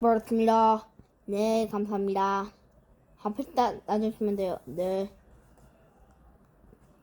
그렇습니다. 네, 감사합니다. 앞에 따, 놔주시면 돼요. 네.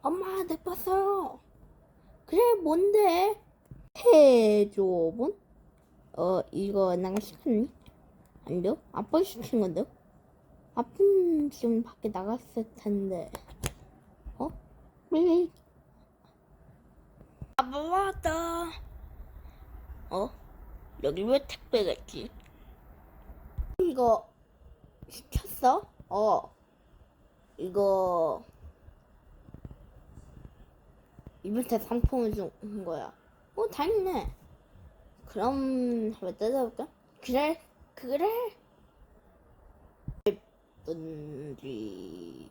엄마, 내 봤어요. 그래, 뭔데? 해줘본? 어, 이거 내가 시켰니? 아니요? 아빠 시킨 건데요? 아빠는 지금 밖에 나갔을 텐데. 어? 왜? 아빠 왔다. 어? 여기 왜 택배가 있지? 이거 시켰어? 어. 이거 이벤트 상품을 준 거야. 어, 다행이네. 그럼 한번 뜯어볼까? 그래, 그래. 분지.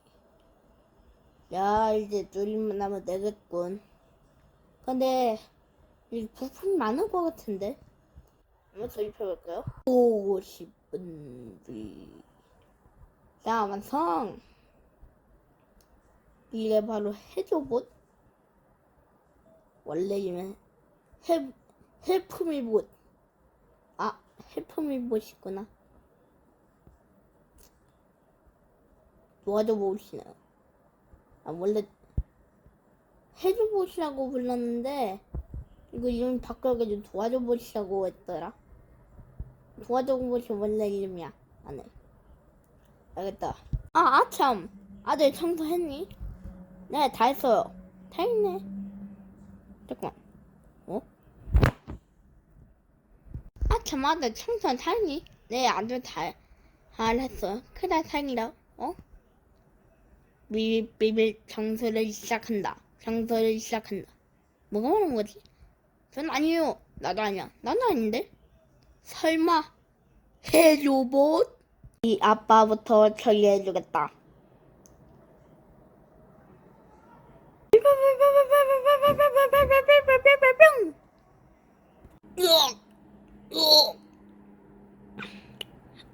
야, 이제 둘이만 하면 되겠군. 근데 이 부품이 많은 것 같은데. 한번 조립해볼까요? 보고 싶 자, 완성! 이게 바로 해조봇? 원래는 해, 해프미봇. 아, 해프미봇이구나. 도와줘 보시나요? 아, 원래 해줘봇이라고 불렀는데, 이거 이름 바꿔가지고 도와줘봇이라고 했더라. 도와줘봇이 원래 이름이야. 안 해. 알겠다. 아, 아참. 아들 청소했니? 네, 다 했어요. 다 했네. 잠깐만. 어? 아참, 아들 청소 다 했니? 네, 아들 다, 잘 했어요. 그래, 다행이다. 어? 비빌비빌 청소를 시작한다. 청소를 시작한다. 뭐가 말한 거지? 전 아니에요. 나도 아니야. 나도 아닌데? 설마 해로봇? 이 아빠부터 처리해주겠다.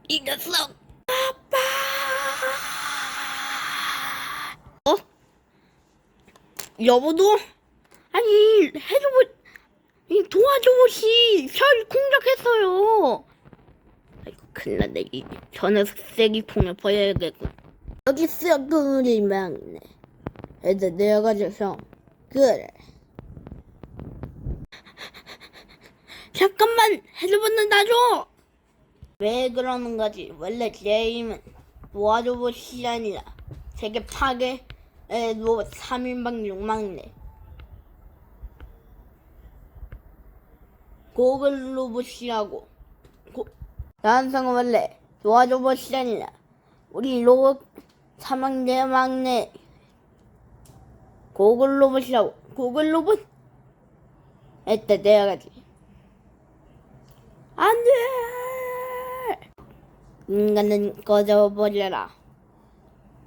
이 녀석! 아빠! 어? 여보도? 도와줘보시, 절 공격했어요. 아이고, 큰일 났네. 이, 저 녀석 쓰레기통에 버려야겠군. 여기 썩은이 막네. 애들 내려가져서, 그래. 잠깐만, 해줘보는 놔줘! 왜 그러는 거지? 원래 제 힘은 도와줘보시 아니라 세계 파괴 로 3인방 욕망네. 고글 로봇이라고. 고... 난성은 원래 도와줘보시 아니라 우리 로봇 사망대 막내 고글 로봇이라고. 고글 로봇? 에따 내야가지. 안 돼! 인간은 꺼져버려라.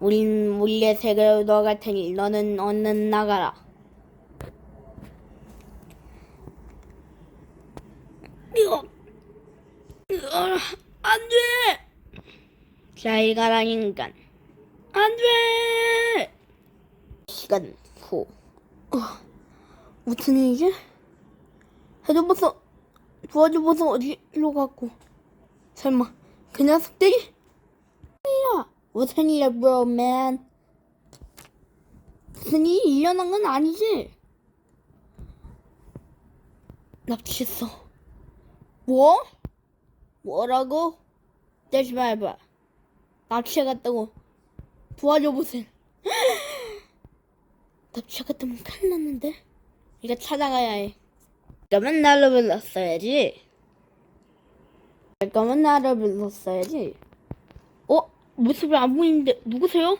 우린 우리의 세계로 너갈 테니 너는 얼른 나가라. 이거, 이거, 안 돼! 잘 가라, 인간. 안 돼! 시간 후. 어, 무슨 일이지? 해줘봐서, 도와줘봐서 어디로 갔고. 설마, 그 녀석들이? 야, 무슨 일이야, 브로맨? 무슨 일이 일어난 건 아니지? 납치했어. 뭐? 뭐라고? 다시 말해봐. 납치해갔다고. 도와줘 보세요. 납치해갔다면 큰일 났는데? 이거 찾아가야 해. 그러면 나를 불렀어야지. 잠깐만 나를 불렀어야지. 어? 모습이 안 보이는데 누구세요?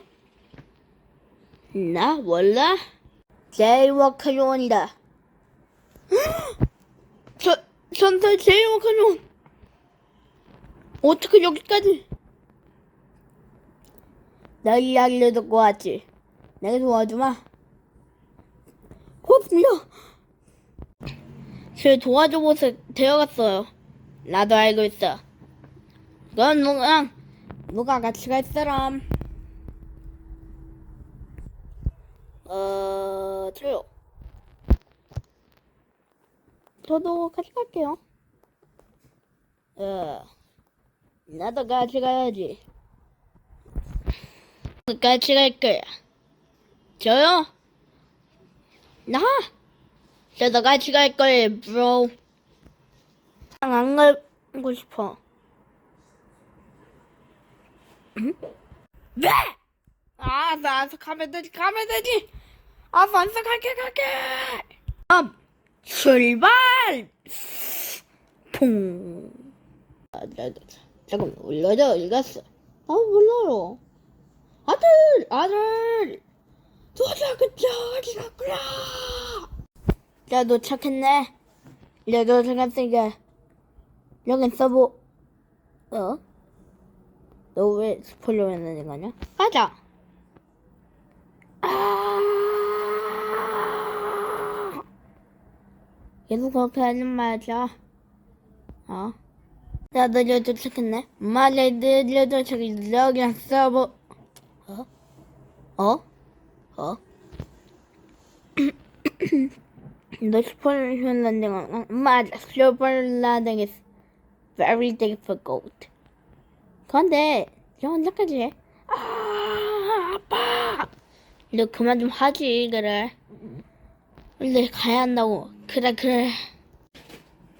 나 몰라? 제이워커 요원이다. 저 전설 제이워커 요원. 어떻게 여기까지? 너 이야기를 듣고 왔지. 내가 도와주마. 고맙습니다. 제 도와줘 보세 되어갔어요. 나도 알고 있어. 넌 누구랑 누가 같이 갈 사람? 어, 저요. 저도 같이 갈게요. 어, 나도 같이 가야지. 같이 갈 거야. 저요? 나? 저도 같이 갈 거예요, bro. 안 가고 싶어. 응? 왜? 아, 나 알아서 가면 되지, 가면 되지. 아, 반사 갈게, 갈게. 아, 출발! 퐁. 아, 나, 나, 잠깐만, 올려줘, 어디 갔어? 아, 몰라요. 아들, 아들. 도착, 그쵸, 어디 갔구나. 야, 도착했네. 야, 도착했으니까. 여긴 써보, 어? 너 왜 스포일러 했는 거냐? 가자. 아! 계속 그렇게 하는 말이야. 어? 야, 늦어 도착했네. 말에 늦어 도착이 여기랑 써보, 어? 어? 어? 했는 거 맞아. 스포일러 is very difficult. 그런데 너 언제까지 해? 아 아빠 너 그만 좀 하지 그래 원래 가야 한다고 그래 그래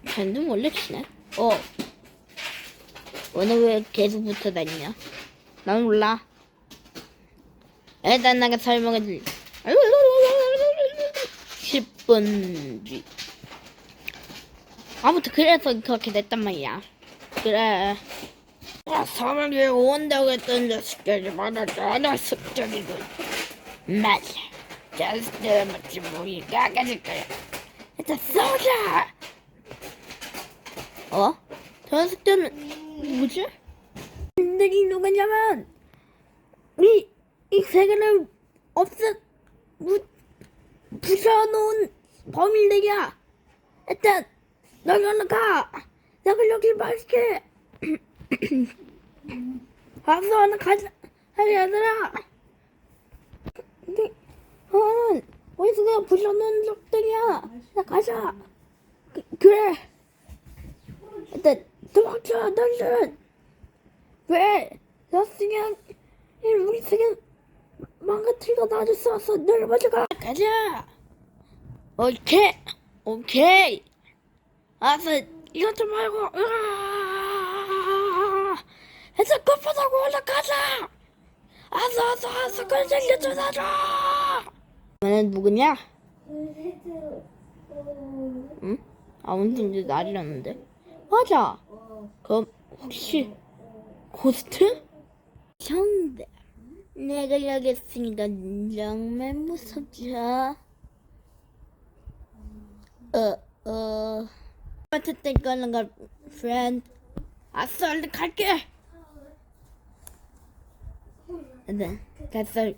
쟤는 원래 치네 어 오늘 왜 계속 붙어 다니냐 난 몰라 일단 내가 설명해 줄 10분 뒤 아무튼 그래서 그렇게 됐단 말이야 그래 아, 사람이 온다고 했던 자식들이 많았잖아, 습적이고. 맞아. 자식들 맞지 뭐이 깎아줄 거야. 일단 쏘자! 어? 자식들은 뭐지? 들이 누구냐면, 이, 이 세계를 없애, 무, 부셔놓은 범인들이야. 일단, 너희 얼른 가! 내가 여기 맛있게 가서 얼른 가자. 하지 얘들아. 근데, 어, 어디서 그냥 부셔놓은 적들이야. 나 가자. 그, 그래. 일단, 도망쳐, 너희들은. 왜? 나 그냥, 우리 세계 망가뜨리고 나한테 쏘았어. 너희 먼저 가. 가자. 오케이. 오케이. 알았어. 이것 좀 말고. 으아! 해서 급하다고 올라가자. 알았어, 알았어, 알았어. 그걸 챙겨줘야죠. 너는 누구냐? 응? 아무튼 이제 날이랐는데. 맞아. 그럼 혹시 고스트? 정답. 내가 여기 있으니까 정말 무섭죠. 어, 어. 어쨌든 거는 걸 friend. 아싸, 얼른 갈게. 일단 갔어.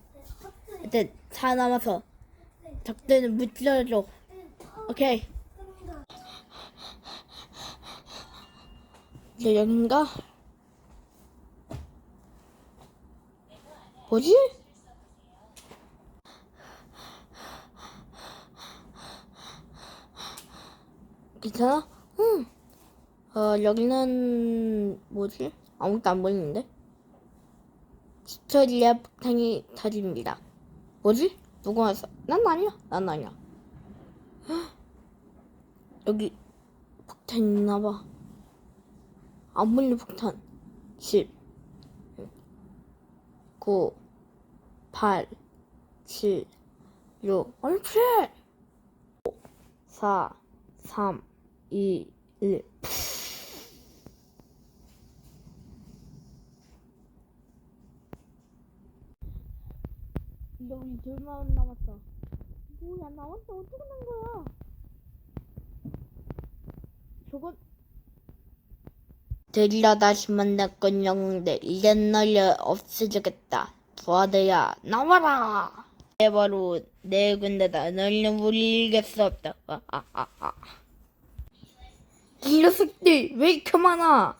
일단 차 남아서 적들은 무찔러줘. 오케이. 저 여긴가? 뭐지? 괜찮아? 응. 어, 여기는 뭐지? 아무것도 안 보이는데? 스토리아 폭탄이 터집니다. 뭐지? 누가 왔어? 난 아니야. 난 아니야. 헉, 여기 폭탄 있나봐. 안 보이는 폭탄. 10, 9, 8, 7, 6, 옳지! 5, 4, 3, 2, 1. 근데 우리 둘만 남았어. 뭐야, 나왔어. 어떻게 난 거야? 저건. 드디어 다시 만났건 영웅들. 이젠 널려 없애주겠다. 부하들야, 나와라! 내 바로 내 군대다. 널려 수 없다. 아, 아, 아, 아. 이 녀석들 왜 이렇게 많아?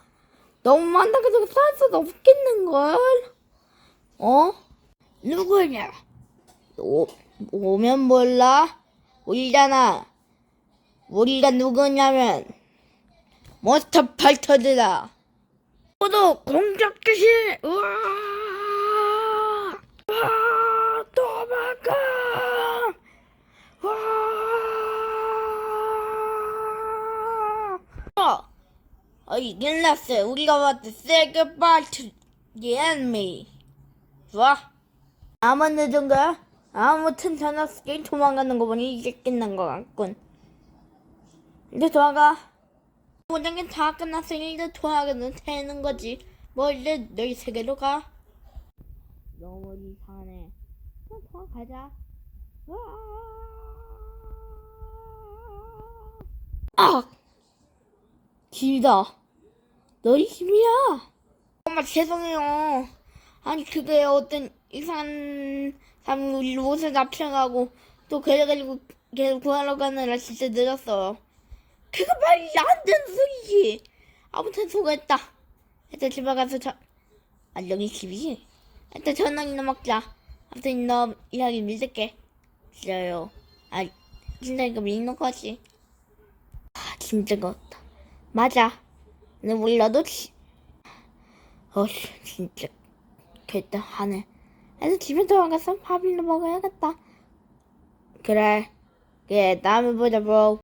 너무 많다고 살 수도 없겠는걸? 어? 누구냐? 오, 오면 몰라? 우리잖아. 우리가 누구냐면 몬스터 파이터들아. 모두 공격 개시! 우와! 와! 도망가! 와! 어! 어, 이긴 났어. 우리가 왔다. Say goodbye to the enemy. 좋아. 아무 늦은 거야? 아무튼 전화스게 도망가는 거 보니 이제 끝난 것 같군. 이제 도망가. 모든 다 끝났으니 이제 도망가면 되는 거지. 뭐 이제 너희 세계로 가. 너무 이상하네. 그럼 도망가자. 와. 아! 집이다. 너희 집이야. 정말 죄송해요. 아니 그게 어떤 이상한 사람이 우리 옷을 납치해가고 또 그래가지고 걔를 구하러 가느라 진짜 늦었어. 그거 말이 안 되는 소리지. 아무튼 수고했다. 일단 집에 가서 저... 아 여기 집이지? 일단 전화기나 먹자. 아무튼 너 이야기 믿을게. 싫어요. 아 진짜 이거 믿는 거지. 아 진짜 그렇다. 맞아. 근데 몰라도 지... 어휴 진짜 됐다 하네. 그래서 집에 돌아가서 밥이나 먹어야겠다. 그래. 그래 다음에 보자 뭐.